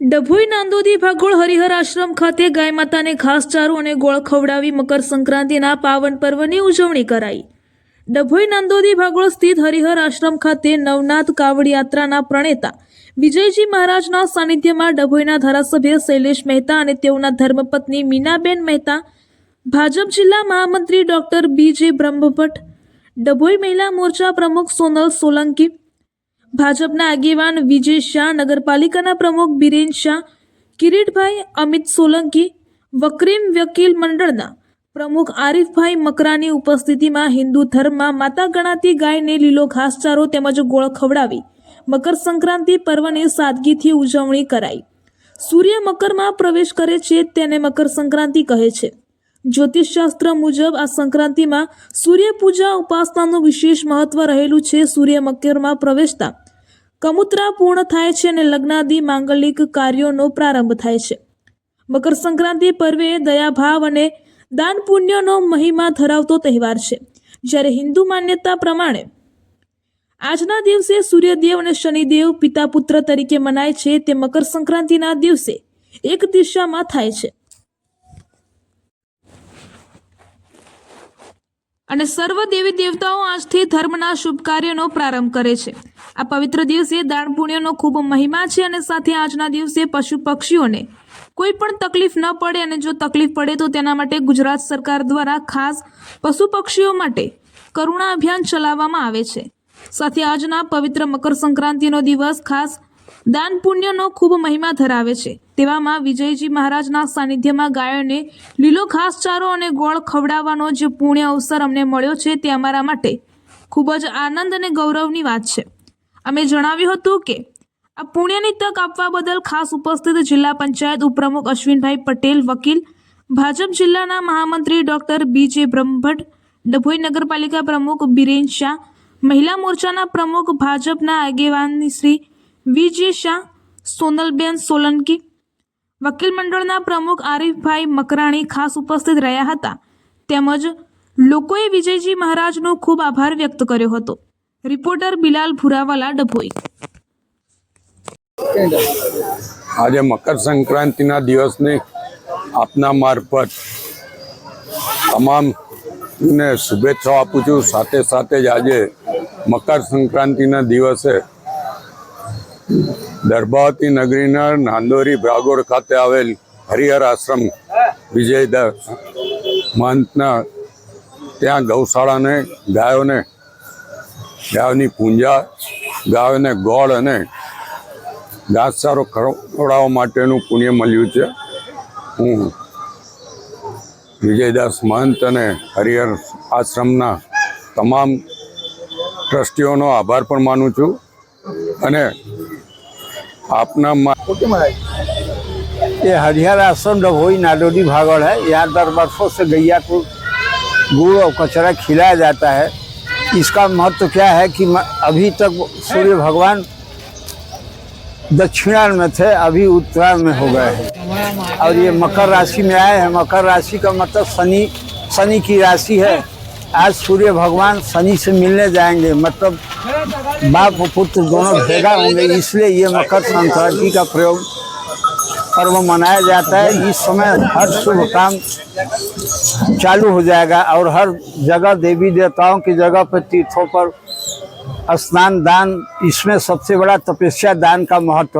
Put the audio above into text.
ડભોઈ નાંદોદી ભાગોળ હરિહર આશ્રમ ખાતે ગાય માતાને ઘાસચારો અને ગોળ ખવડાવી મકર સંક્રાંતિના પાવન પર્વની ઉજવણી કરાઈ. ડભોઈ નાંદોદી ભાગોળ સ્થિત હરિહર આશ્રમ ખાતે નવનાથ કાવડ યાત્રાના પ્રણેતા વિજયજી મહારાજના સાનિધ્યમાં ડભોઈના ધારાસભ્ય શૈલેષ મહેતા અને તેઓના ધર્મપત્ની મીનાબેન મહેતા, ભાજપ જિલ્લા મહામંત્રી ડોક્ટર બી જે બ્રહ્મભટ્ટ, ડભોઈ મહિલા મોરચા પ્રમુખ સોનલ સોલંકી ભાજપના આગેવાન વિજય શાહ, નગરપાલિકાના પ્રમુખ બિરેન શાહ, કિરીટભાઈ અમિત સોલંકી, વકરીમ વકીલ મંડળના પ્રમુખ આરીફભાઈ મકરાની ઉપસ્થિતિમાં હિન્દુ ધર્મમાં માતા ગણાતી ગાયને લીલો ઘાસચારો તેમજ ગોળ ખવડાવી મકર સંક્રાંતિ પર્વની સાદગીથી ઉજવણી કરાઈ. સૂર્ય મકરમાં પ્રવેશ કરે છે તેને મકર સંક્રાંતિ કહે છે. જ્યોતિષશાસ્ત્ર મુજબ આ સંક્રાંતિમાં સૂર્ય પૂજા ઉપાસનાનું વિશેષ મહત્વ રહેલું છે સૂર્ય મકરમાં પ્રવેશતા કમુત્રા પૂર્ણ થાય છે અને લગ્નાદિ માંગલિક કાર્યોનો પ્રારંભ થાય છે. મકર સંક્રાંતિ પર્વે દયાભાવ અને દાન પુણ્યનો મહિમા ધરાવતો તહેવાર છે. જ્યારે હિન્દુ માન્યતા પ્રમાણે આજના દિવસે સૂર્યદેવ અને શનિદેવ પિતા પુત્ર તરીકે મનાય છે તે મકર સંક્રાંતિના દિવસે એક દિશામાં થાય છે. અને સર્વ દેવી દેવતાઓ આજથી ધર્મના શુભ કાર્યનો પ્રારંભ કરે છે. આ પવિત્ર દિવસે દાન પુણ્યનો ખૂબ મહિમા છે અને સાથે આજના દિવસે પશુ પક્ષીઓને કોઈ પણ તકલીફ ન પડે અને જો તકલીફ પડે તો તેના માટે ગુજરાત સરકાર દ્વારા ખાસ પશુ પક્ષીઓ માટે કરુણા અભિયાન ચલાવવામાં આવે છે. સાથે આજના પવિત્ર મકર સંક્રાંતિનો દિવસ ખાસ દાન પુણ્યનો ખૂબ મહિમા ધરાવે છે. તેવામાં વિજયજી મહારાજના સાનિધ્યમાં ગાયોને લીલો ઘાસચારો અને ગોળ ખવડાવવાનો જે પુણ્ય અવસર અમને મળ્યો છે તે અમારા માટે ખૂબ જ આનંદ અને ગૌરવની વાત છે. અમે જણાવ્યું હતું કે, આ પુણ્યની તક આપવા બદલ ખાસ ઉપસ્થિત જિલ્લા પંચાયત ઉપપ્રમુખ અશ્વિનભાઈ પટેલ, વકીલ, ભાજપ જિલ્લાના મહામંત્રી ડોક્ટર બી જે બ્રહ્મભટ્ટ, ડભોઈ નગરપાલિકા પ્રમુખ બિરેન શાહ, મહિલા મોરચાના પ્રમુખ ભાજપના આગેવાન શ્રી વિજય શાહ, સોનલબેન સોલંકી, વકીલ મંડળના પ્રમુખ આરીફભાઈ મકરાણી ખાસ ઉપસ્થિત રહ્યા હતા. તેમજ લોકોએ વિજયજી મહારાજનો ખૂબ આભાર વ્યક્ત કર્યો હતો. રિપોર્ટર બિલાલ ભુરાવાલા, ડભોઈ. આજે મકર સંક્રાંતિના દિવસની આપના મારફત તમામને શુભેચ્છાઓ આપું છું. સાથે સાથે જ આજે મકર સંક્રાંતિના દિવસે દર્ભાવતી નગરીના નાંદોરી ભાગોળ ખાતે આવેલ હરિહર આશ્રમ વિજયદાસ મહંતના ત્યાં ગૌશાળાને ગાયોને ગાયોની પૂંજા ગાયોને ગોળ અને ઘાસચારો ખવડાવવા માટેનું પુણ્ય મળ્યું છે હું વિજયદાસ મહંત અને હરિહર આશ્રમના તમામ ટ્રસ્ટીઓનો આભાર પણ માનું છું અને આપના મા- ये हरिहर आश्रम डभोई नाडोडी भागड़ है यहाँ दर बरसों से गैया को गुड़ और कचरा खिलाया जाता है इसका महत्व क्या है कि अभी तक सूर्य भगवान दक्षिणायन में थे, अभी उत्तरायण में हो गए हैं। और ये मकर राशि में आए हैं। मकर राशि का मतलब शनि शनि की राशि है। आज सूर्य भगवान शनि से मिलने जाएँगे। मतलब बाप और पुत्र दोनों भेगा होंगे, इसलिए ये मकर संक्रांति का प्रयोग पर्व मनाया जाता है। इस समय हर शुभ काम चालू हो जाएगा और हर जगह देवी देवताओं की जगह पर तीर्थों पर स्नान दान, इसमें सबसे बड़ा तपस्या दान का महत्व है।